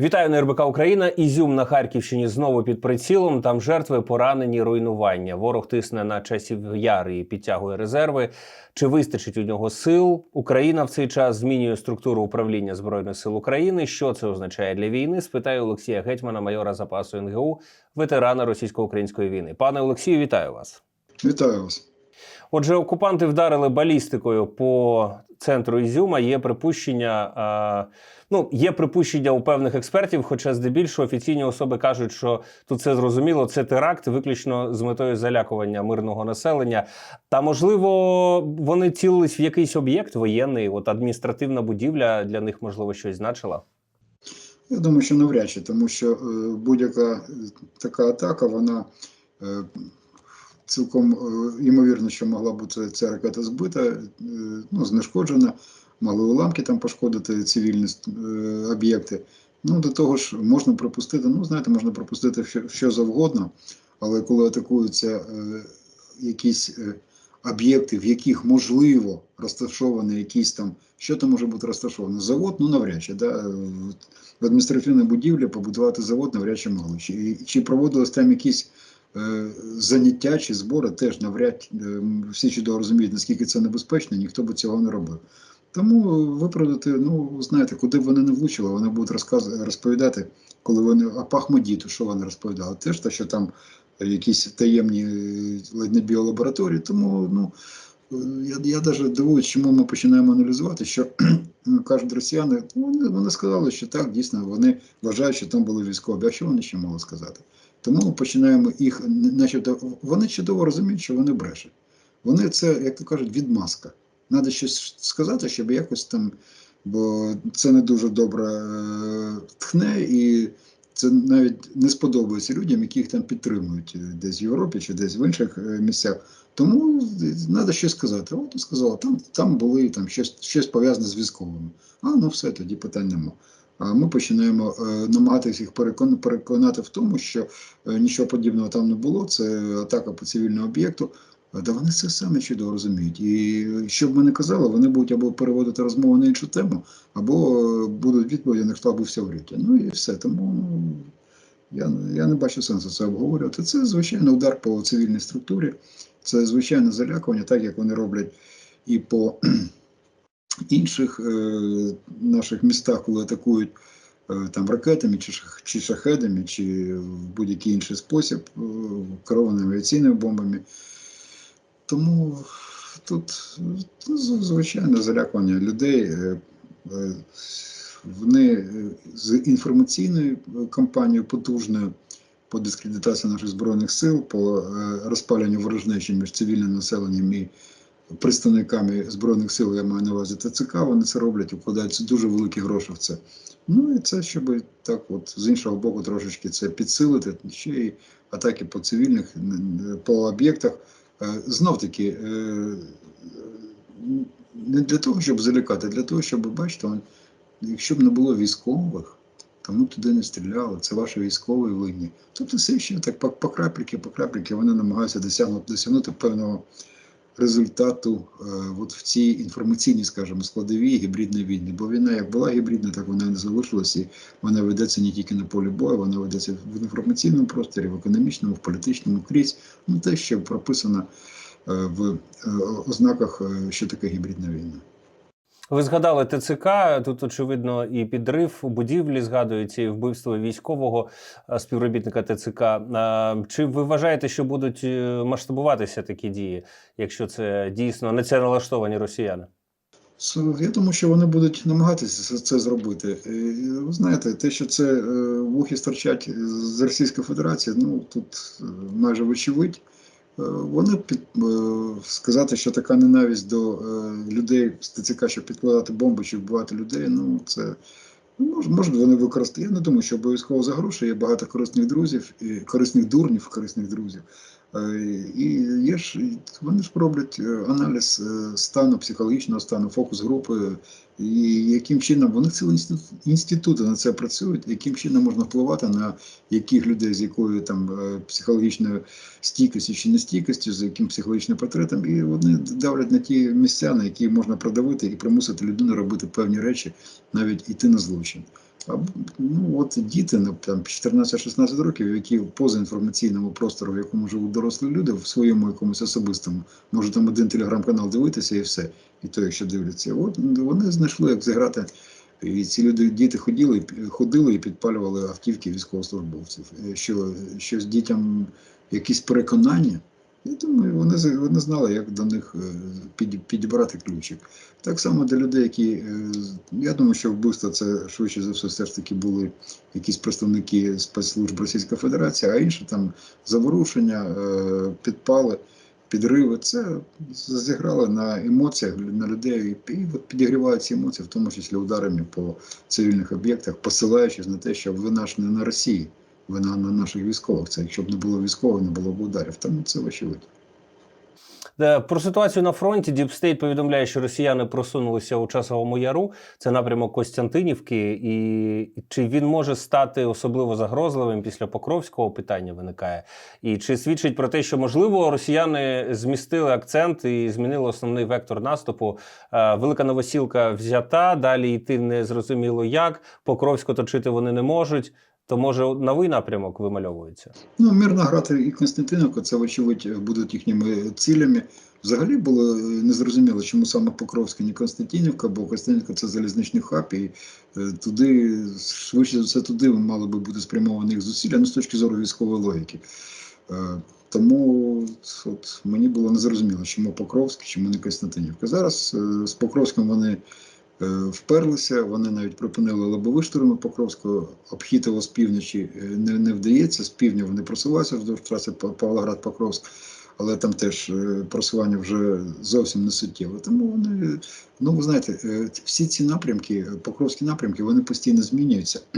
Вітаю на РБК Україна. Ізюм на Харківщині знову під прицілом. Там жертви поранені, руйнування. Ворог тисне на часів яр і підтягує резерви. Чи вистачить у нього сил? Україна в цей час змінює структуру управління збройних сил України. Що це означає для війни? Спитаю Олексія Гетьмана, майора запасу НГУ, ветерана російсько-української війни. Пане Олексію, вітаю вас. Вітаю вас. Отже, окупанти вдарили балістикою по центру Ізюма. Є припущення. Ну, є припущення у певних експертів, хоча здебільшого офіційні особи кажуть, що тут все зрозуміло, це теракт виключно з метою залякування мирного населення. Та можливо, вони цілились в якийсь об'єкт воєнний, от адміністративна будівля для них можливо щось значила. Я думаю, що навряд чи, тому що е, будь-яка е, така атака, вона е, цілком е, ймовірно, що могла бути ця ракета збита, е, ну, знешкоджена, могли уламки там пошкодити цивільні е, об'єкти. Ну, до того ж, можна припустити, ну, знаєте, можна припустити що, що завгодно, але коли атакуються якісь об'єкти, в яких можливо розташований якийсь там, що там може бути розташовано? Завод, ну навряд чи. Да? В- адміністративній будівлі побудувати завод навряд чи могли. Чи, чи проводились там якісь заняття чи збори, теж навряд е, всі чудово розуміють, наскільки це небезпечно, ніхто би цього не робив. Тому виправдати, ну знаєте, куди б вони не влучили, вони будуть розказ, розповідати, коли вони а Пахмадіту, що вони розповідали? Теж те, що там якісь таємні е, ледь не біолабораторії. Тому ну е, я, я навіть дивуюсь, чому ми починаємо аналізувати, що кажуть росіяни, ну, вони, вони сказали, що так, дійсно, вони вважають, що там були військові. А що вони ще могли сказати? Тому ми починаємо їх, начебто, вони чудово розуміють, що вони брешуть. Вони це, як то кажуть, відмазка. Треба щось сказати, щоб якось там, бо це не дуже добре е, тхне, і це навіть не сподобається людям, які їх там підтримують е, десь в Європі чи десь в інших е, місцях. Тому треба щось сказати. От сказала, там, там були там щось, щось пов'язане з військовими. А ну все, тоді питань нема. Ми починаємо е, намагатися їх перекон, переконати в тому, що е, нічого подібного там не було. Це атака по цивільному об'єкту. Е, Да вони це самі чудово розуміють. І що б ми не казали, вони будуть або переводити розмову на іншу тему, або е, будуть відповіді на хто все вряд. Ну і все. Тому ну, я, я не бачу сенсу це обговорювати. Це звичайно удар по цивільній структурі, це звичайне залякування, так як вони роблять і по інших е, наших містах, коли атакують е, там ракетами, чи, шахедами, чи в будь-який інший спосіб, е, керованими авіаційними бомбами. Тому тут ну, з- звичайне залякування людей. Вони з інформаційною кампанією потужною по дискредитації наших збройних сил, по розпалюванню ворожнечі між цивільним населенням і представниками збройних сил, я маю на увазі ТЦК, вони це роблять, вкладаються дуже великі гроші в це. Ну і це, щоб так, от з іншого боку, трошечки це підсилити, ще й атаки по цивільних по об'єктах. Е, Знов таки, е, не для того, щоб залякати, для того, щоб бачите, якщо б не було військових, то ми б туди не стріляли, це ваші військові винні. Тобто все ще так по, по крапліки, по крапліки вони намагаються досягнути, досягнути певного результату е, от в цій інформаційній, скажімо, складовій гібридної війни. Бо війна як була гібридна, так вона і не залишилася. і вона ведеться не тільки на полі бою, вона ведеться в інформаційному просторі, в економічному, в політичному крізь. Ну те, що прописано е, в е, ознаках, що таке гібридна війна. Ви згадали ТЦК. Тут очевидно і підрив будівлі згадується, і вбивство військового е, співробітника ТЦК. Чи ви вважаєте, що будуть е, масштабуватися такі дії, якщо це дійсно не це налаштовані росіяни? Я думаю, що вони будуть намагатися це- зробити. Е, Ви знаєте, те, що це е, вухи стирчать з Російської Федерації, ну тут е, майже вочевидь. Е, Вони під е, сказати, що така ненависть до е, людей з щоб підкладати бомби чи вбивати людей. Ну це ну, може, може вони використати. Я не думаю, що обов'язково за гроші є багато корисних друзів, і корисних дурнів, корисних друзів. І є ж вони ж роблять аналіз стану, психологічного стану, фокус групи, і яким чином вони цілі інститут, інститути на це працюють, яким чином можна впливати на яких людей з якою там е, психологічною стійкістю чи нестійкістю, з яким психологічним портретом, і вони давлять на ті місця, на які можна продавити і примусити людину робити певні речі, навіть іти на злочин. А ну от діти ну, там 14-16 років, які поза інформаційному простору, в якому живуть дорослі люди, в своєму якомусь особистому, може там один телеграм-канал дивитися і все, і то, якщо дивляться, от вони знайшли, як зіграти. І ці люди, діти ходили, ходили і підпалювали автівки військовослужбовців. Е, Що, що з дітям якісь переконання, я думаю, вони, вони знали, як до них е, під, підібрати ключик. Так само для людей, які. е, Я думаю, що вбивства це швидше за все, все ж таки були якісь представники спецслужб Російської Федерації, а інші там заворушення, підпали, підриви. Це зіграло на емоціях на людей і, підігрівають ці емоції, в тому числі ударами по цивільних об'єктах, посилаючись на те, що вина ж не на Росії, вина на наших військових. Це якщо б не було військових, не було б ударів. Тому це очевидно. Е, Про ситуацію на фронті Діпстейт повідомляє, що росіяни просунулися у часовому яру. Це напрямок Костянтинівки, і чи він може стати особливо загрозливим після Покровського питання виникає? І чи свідчить про те, що можливо росіяни змістили акцент і змінили основний вектор наступу? Е, Велика новосілка взята, далі йти не зрозуміло як. Покровсько точити вони не можуть. То може новий напрямок вимальовується? Ну, Мирноград і Константиновка, це, вочевидь, будуть їхніми цілями. Взагалі було е, незрозуміло, чому саме Покровська, не Константинівка, бо Константинівка це залізничний хаб, і е, туди, швидше за все, туди мали би бути спрямовані їх зусилля, ну, з точки зору військової логіки. Е, Тому от, мені було незрозуміло, чому Покровськ, чому не Константинівка. Зараз з Покровським вони вперлися, вони навіть припинили лобовий штурми Покровського, обхід з півночі е, не, не вдається, з півдня вони просуваються вздовж траси Павлоград-Покровськ, але там теж е, просування вже зовсім не суттєве. Тому вони, ну ви знаєте, е, всі ці напрямки, е, покровські напрямки, вони постійно змінюються.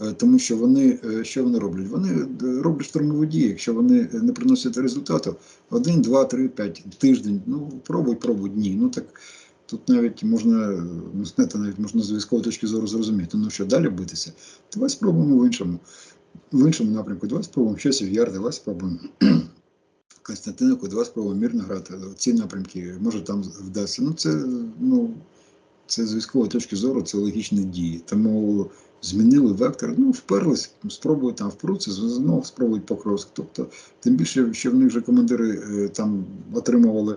Е, Тому що вони е, що вони роблять? Вони е, роблять штурмові дії. Якщо вони не приносять результату, один, два, три, п'ять тиждень. Ну пробуй, пробуй дні. Ну так тут навіть можна е, ну знаєте, навіть можна з військової точки зору зрозуміти. Ну що далі битися? Давай спробуємо в іншому, в іншому напрямку. Давай спробуємо щось в Яр, давай спробуємо. Константиновку, давай спробуємо Мирноград. Ці напрямки, може там вдасться. Ну це ну це з військової точки зору, це логічні дії. Тому змінили вектор, ну, вперлись, спробують там впруться, знову спробують Покровськ. Тобто, тим більше, що в них вже командири е, там отримували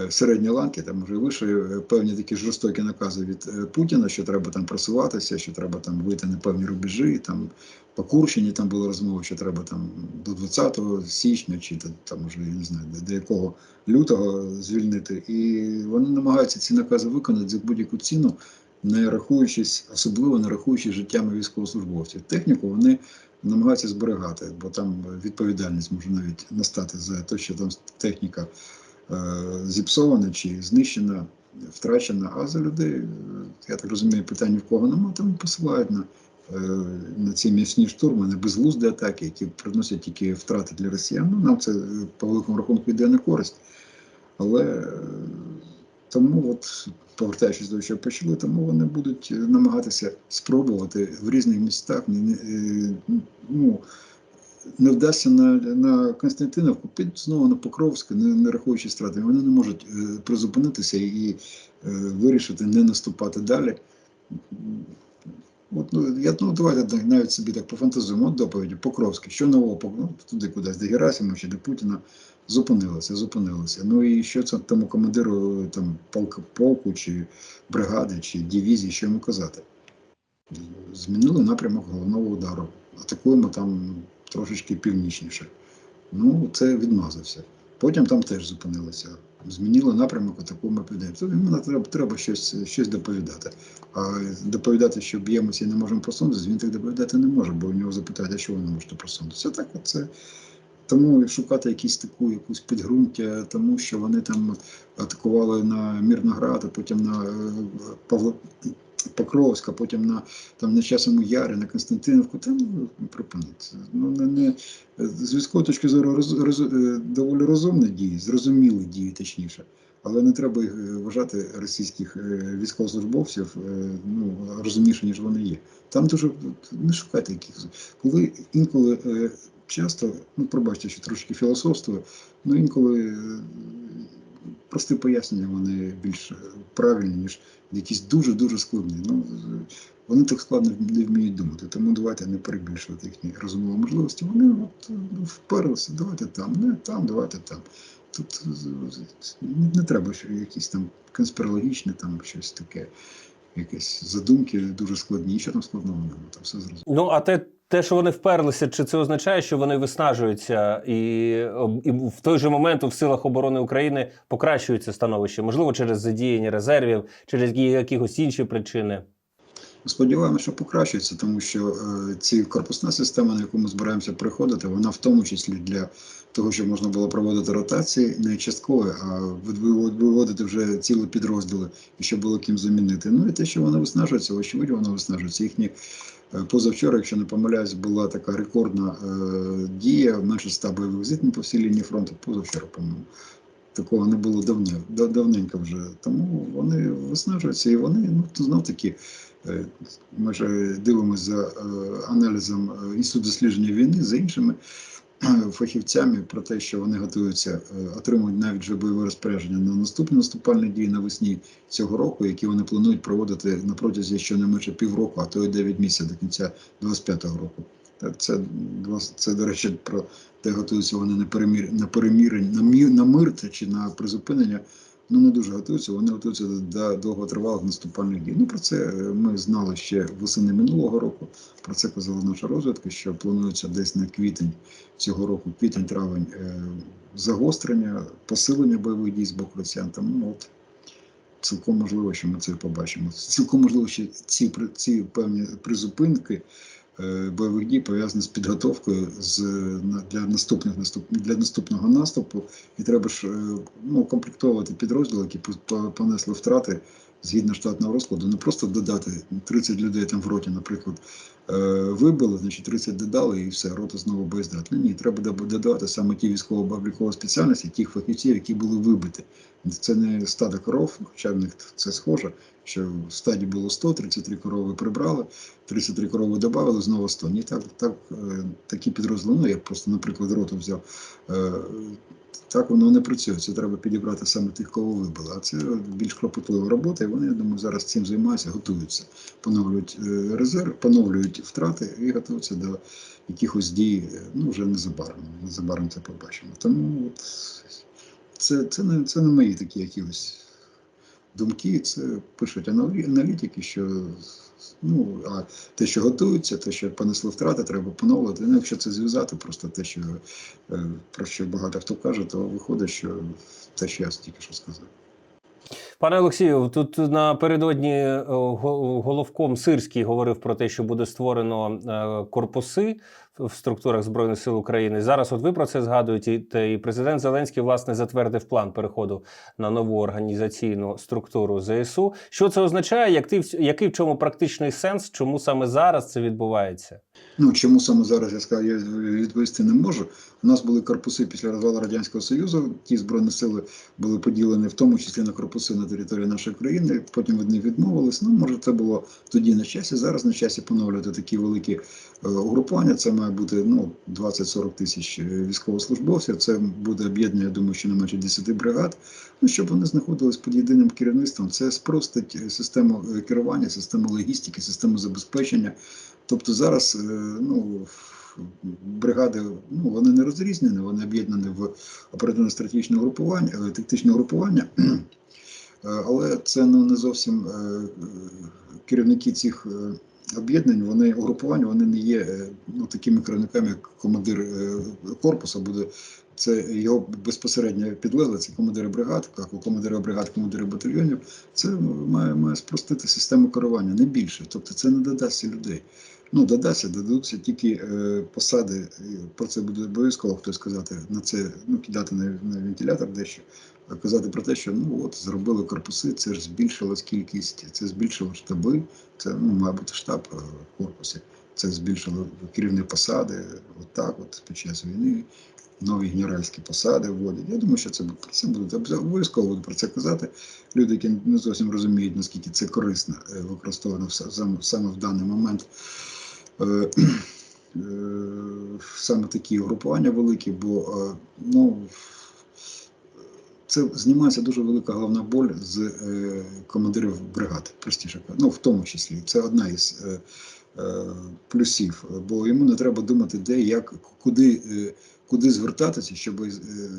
е, середні ланки, там вже вище е, певні такі жорстокі накази від е, Путіна, що треба там просуватися, що треба там вийти на певні рубежі. Там по Курщині там була розмова, що треба там до 20 січня, чи там уже я не знаю, до, якого лютого звільнити. І вони намагаються ці накази виконати за будь-яку ціну, не рахуючись, особливо не рахуючись життями військовослужбовців. Техніку вони намагаються зберігати, бо там відповідальність може навіть настати за те, що там техніка е, зіпсована чи знищена, втрачена. А за людей, е, я так розумію, питань ні в кого немає, там посилають на. е, На ці м'ясні штурми, на безглузді атаки, які приносять тільки втрати для росіян. Ну, нам це е, по великому рахунку йде на користь. Але е, тому, от, повертаючись до того, що почали, тому вони будуть е, намагатися спробувати в різних містах. Е, ну, не вдасться на, на Константиновку, під знову на Покровську, не, не рахуючи страти. Вони не можуть е, призупинитися і е, вирішити не наступати далі. От, ну, я, ну, давайте навіть собі так пофантазуємо. От доповіді Покровський, що нового ну, туди кудись, до Герасимова чи до Путіна. Зупинилися, зупинилися. Ну і що це тому командиру там полку, полку чи бригади, чи дивізії, що йому казати? Змінили напрямок головного удару. Атакуємо там трошечки північніше. Ну, це відмазався. Потім там теж зупинилися. Змінили напрямок, атакуємо південь. Тобто йому треба, треба щось, щось доповідати. А доповідати, що б'ємося і не можемо просунутися, він так доповідати не може, бо у нього запитають, а що ви не можете просунутися. Так, от це тому шукати якісь таку якусь підґрунтя, тому що вони там атакували на Мірноград, а потім на е, Павло Покровська, потім на там на часому Ярі, на Константиновку. Там ну. Ну не, не з військової точки зору роз, роз, е, доволі розумні дії, зрозумілі дії, точніше. Але не треба е, вважати російських е, військовослужбовців ну, розумніше, ніж вони є. Там дуже не шукайте якихось. Коли інколи часто, ну пробачте, що трошки філософствую, ну інколи прості пояснення, вони більш правильні, ніж якісь дуже-дуже складні. Ну, вони так складно не вміють думати, тому давайте не перебільшувати їхні розумові можливості. Вони от, ну, вперлися, давайте там, не там, давайте там. Тут не, не треба що якісь там конспірологічне, там щось таке, якісь задумки дуже складні, нічого там складного немає, там все зрозуміло. Ну а те, те, що вони вперлися, чи це означає, що вони виснажуються, і, і в той же момент в силах оборони України покращується становище, можливо, через задіяння резервів, через якихось інші причини. Сподіваємося, що покращується, тому що е, ці корпусна система, на яку ми збираємося приходити, вона в тому числі для того, щоб можна було проводити ротації, не часткові, а вивод- виводити вже цілі підрозділи, і щоб було ким замінити. Ну і те, що вони виснажуються, очевидно, вони виснажуються. Їхні позавчора, якщо не помиляюсь, була така рекордна е, дія, менше 100 бойових зіткнень по всій лінії фронту. Позавчора, по-моєму. Такого не було давно, давненько вже. Тому вони виснажуються і вони ну, знов таки. Е, Ми ж дивимося за е, аналізом е, Інституту дослідження війни за іншими е, фахівцями про те, що вони готуються, е, отримують навіть вже бойове розпорядження на наступні наступальні дії навесні цього року, які вони планують проводити на протязі щонайменше півроку, а то й 9 місяців до кінця 25-го року. Так, Це, це, до речі, про те, готуються вони на перемір, на перемірень, на, мір, на мир чи на призупинення ну не дуже готуються. Вони готуються до, до довготривалих наступальних дій. Ну про це е, ми знали ще восени минулого року. Про це казала наша розвідка, що планується десь на квітень цього року, квітень-травень, е, загострення, посилення бойових дій з боку росіян. Тому ну, от цілком можливо, що ми це побачимо. Цілком можливо, що ці ці певні призупинки. Е, Бойових дій пов'язані з підготовкою з для наступних наступ для наступного наступу, і треба ж е, ну, комплектовувати підрозділи, які по- по- понесли втрати згідно штатного розкладу, не просто додати 30 людей там в роті, наприклад, е, вибили, значить 30 додали і все, рота знову боєздатна. Ні, треба додавати саме ті військово-облікові спеціальності, тих фахівців, які були вибиті. Це не стадо коров, хоча в них це схоже, що в стаді було 100, 33 корови прибрали, 33 корови додали, знову 100. Ні, так, так, е, такі підрозділи, ну я просто, наприклад, роту взяв. Так воно не працює. Це треба підібрати саме тих, кого вибили. А це більш клопотлива робота, і вони, я думаю, зараз цим займаються, готуються, поновлюють е, резерв, поновлюють втрати і готуються до якихось дій. е, Ну вже незабаром. Незабаром це побачимо. Тому от, це, це, не, це не мої такі якісь думки. Це пишуть аналі- аналітики, що ну, а те, що готуються, те, що понесли втрати, треба поновлювати. Ну, якщо це зв'язати, просто те, що е, про що багато хто каже, то виходить, що те, що я тільки що сказав. Пане Олексію, тут напередодні е, го- головком Сирський говорив про те, що буде створено е, корпуси в структурах збройних сил України. Зараз, от ви про це згадуєте, і- президент Зеленський власне затвердив план переходу на нову організаційну структуру ЗСУ. Що це означає? Як в- який в чому практичний сенс? Чому саме зараз це відбувається? Ну чому саме зараз я скажу, я відповісти не можу. У нас були корпуси після розвалу радянського союзу. Ті збройні сили були поділені, в тому числі на корпуси на території нашої країни. Потім від них відмовились. Ну може, це було тоді на часі. Зараз на часі поновлювати такі великі е, угрупування. Це має бути ну 20-40 тисяч е, військовослужбовців. Це буде об'єднання, я думаю, що не менше 10 бригад. Ну щоб вони знаходились під єдиним керівництвом. Це спростить е, систему е, керування, систему логістики, систему забезпечення. Тобто зараз ну, бригади ну, вони не розрізнені, вони об'єднані в оперативно-стратегічне групування, тактичне групування. Але це ну, не зовсім керівники цих об'єднань, вони угрупування, вони не є е, ну, такими керівниками, як командир е, корпусу буде. Це його безпосередньо підлегли, це командири бригад, як у командира бригад, командири батальйонів. Це має, має спростити систему керування, не більше. Тобто це не додасться людей. Ну, додасться, додадуться тільки е, посади, про це буде обов'язково хтось сказати, на це ну, кидати на, на вентилятор дещо, казати про те, що ну от зробили корпуси, це ж збільшилась кількість, це збільшило штаби, це ну, має бути штаб е, в корпусі, це збільшило керівні посади, от от під час війни. Нові генеральські посади вводять. Я думаю, що це, це буде обов'язково про це казати. Люди, які не зовсім розуміють, наскільки це корисно е, використовано саме, в даний момент. Е, е, Саме такі групування великі, бо е, ну, це знімається дуже велика головна боль з е, командирів бригад, простіше ну в тому числі. Це одна із е, плюсів, бо йому не треба думати, де, як, куди, е, куди звертатися, щоб е,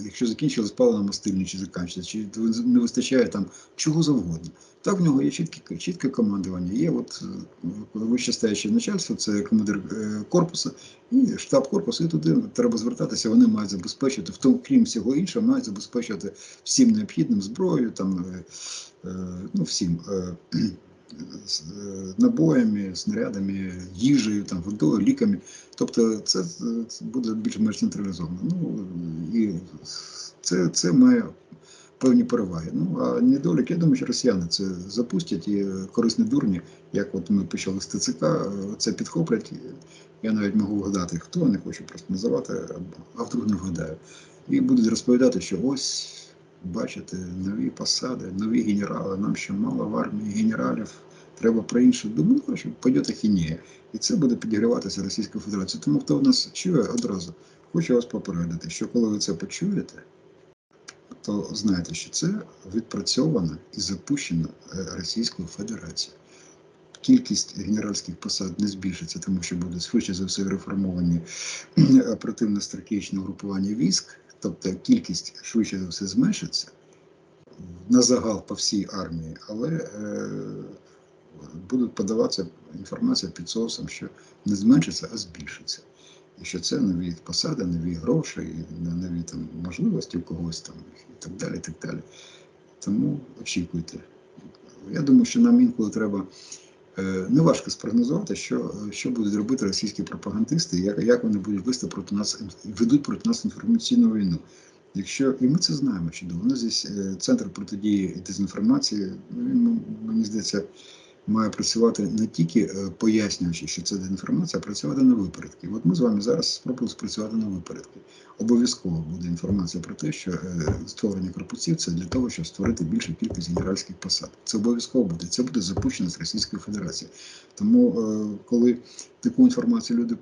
якщо закінчилось паливо мастильні, чи закінчиться, чи не вистачає там чого завгодно. Так в нього є чітке, чітке командування. Є от е, начальство, це командир е, корпусу і штаб корпусу, і туди треба звертатися. Вони мають забезпечити, в тому, крім всього іншого, мають забезпечити всім необхідним зброєю, там е, е, ну всім. З набоями, снарядами, їжею, там, водою, ліками. Тобто це, буде більш-менш централізовано. Ну, і це, це має певні переваги. Ну, а недолік, я думаю, що росіяни це запустять і корисні дурні, як от ми почали з ТЦК, це підхоплять. Я навіть можу вгадати, хто, не хочу просто називати, а вдруг не вгадаю. І будуть розповідати, що ось. Бачите, нові посади, нові генерали. Нам ще мало в армії генералів. Треба про інше думати, коротше, пойде ахінея. І це буде підігріватися Російською Федерацією. Тому хто в нас чує одразу, хочу вас попередити, що коли ви це почуєте, то знайте, що це відпрацьовано і запущено е, Російською Федерацією. Кількість генеральських посад не збільшиться, тому що буде швидше за все реформовані оперативно-стратегічне угрупування військ, тобто кількість швидше за все зменшиться на загал по всій армії, але е, будуть подаватися інформація під соусом, що не зменшиться, а збільшиться. І що це нові посади, нові гроші, нові там можливості у когось там і так далі. і так далі. Тому очікуйте. Я думаю, що нам інколи треба неважко спрогнозувати, що, що будуть робити російські пропагандисти, як, як вони будуть вести проти нас, ведуть проти нас інформаційну війну. Якщо і ми це знаємо що нас здесь е, центр протидії дезінформації, ну, він мені здається має працювати не тільки е, пояснюючи, що це дезінформація, а працювати на випередки. От ми з вами зараз спробуємо спрацювати на випередки. Обов'язково буде інформація про те, що е, створення корпусів це для того, щоб створити більшу кількість генеральських посад. Це обов'язково буде. Це буде запущено з Російської Федерації. Тому, е, коли таку інформацію люди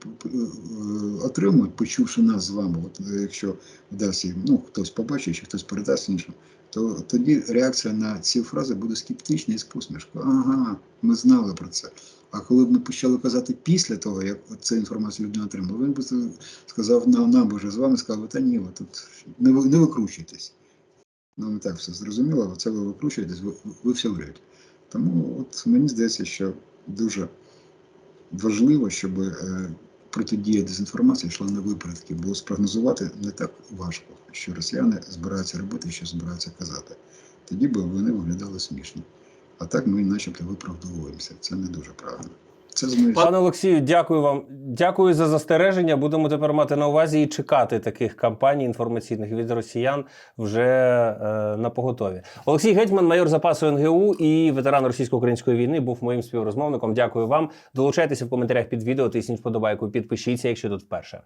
отримують, почувши нас з вами, от якщо вдасться їм, ну хтось побачить, чи хтось передасть іншим, то тоді реакція на ці фрази буде скептична і з посмішкою. Ага, ми знали про це. А коли б ми почали казати після того, як цю інформацію людина отримала, він би сказав нам, нам вже з вами, сказав, та ні, ви тут не, ви- не викручуйтесь. Ну, не так все зрозуміло, це ви викручуєтесь, ви, ви все вряд. Тому от мені здається, що дуже важливо, щоб е, протидія дезінформації йшла на випередки, бо спрогнозувати не так важко, що росіяни збираються робити, що збираються казати. Тоді би вони виглядали смішно. А так ми начебто виправдовуємося. Це не дуже правильно. Це з моєї Пане Олексію, дякую вам. Дякую за застереження. Будемо тепер мати на увазі і чекати таких кампаній інформаційних від росіян вже е, на поготові. Олексій Гетьман, майор запасу НГУ і ветеран російсько-української війни, був моїм співрозмовником. Дякую вам. Долучайтеся в коментарях під відео, тисніть вподобайку, підпишіться, якщо тут вперше.